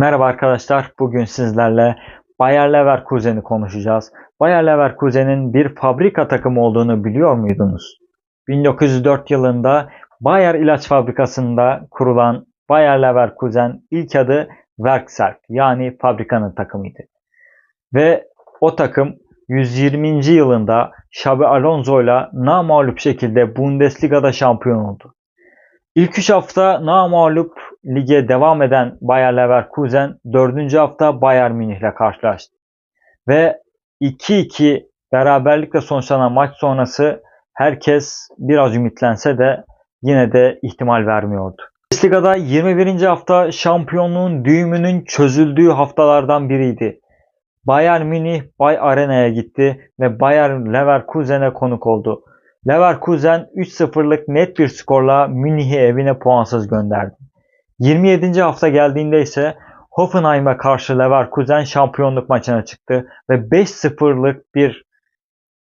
Merhaba arkadaşlar. Bugün sizlerle Bayer Leverkusen'i konuşacağız. Bayer Leverkusen'in bir fabrika takımı olduğunu biliyor muydunuz? 1904 yılında Bayer ilaç fabrikasında kurulan Bayer Leverkusen ilk adı Werkself yani fabrikanın takımıydı. Ve o takım 120. yılında Xabi Alonso ile namağlup şekilde Bundesliga'da şampiyon oldu. İlk 3 hafta namağlup lige devam eden Bayer Leverkusen 4. hafta Bayern Münih ile karşılaştı. Ve 2-2 beraberlikle sonuçlanan maç sonrası herkes biraz ümitlense de yine de ihtimal vermiyordu. Bundesliga'da 21. hafta şampiyonluğun düğümünün çözüldüğü haftalardan biriydi. Bayern Münih Bay Arena'ya gitti ve Bayer Leverkusen'e konuk oldu. Leverkusen 3-0'lık net bir skorla Münih'i evine puansız gönderdi. 27. hafta geldiğinde ise Hoffenheim'e karşı Leverkusen şampiyonluk maçına çıktı ve 5-0'lık bir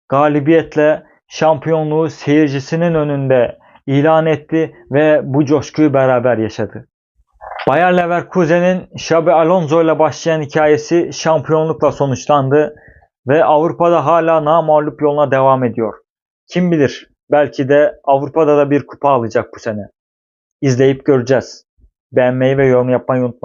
galibiyetle şampiyonluğu seyircisinin önünde ilan etti ve bu coşkuyu beraber yaşadı. Bayer Leverkusen'in Xabi Alonso ile başlayan hikayesi şampiyonlukla sonuçlandı ve Avrupa'da hala namağlup yoluna devam ediyor. Kim bilir belki de Avrupa'da da bir kupa alacak bu sene. İzleyip göreceğiz. Beğenmeyi ve yorum yapmayı unutmayın.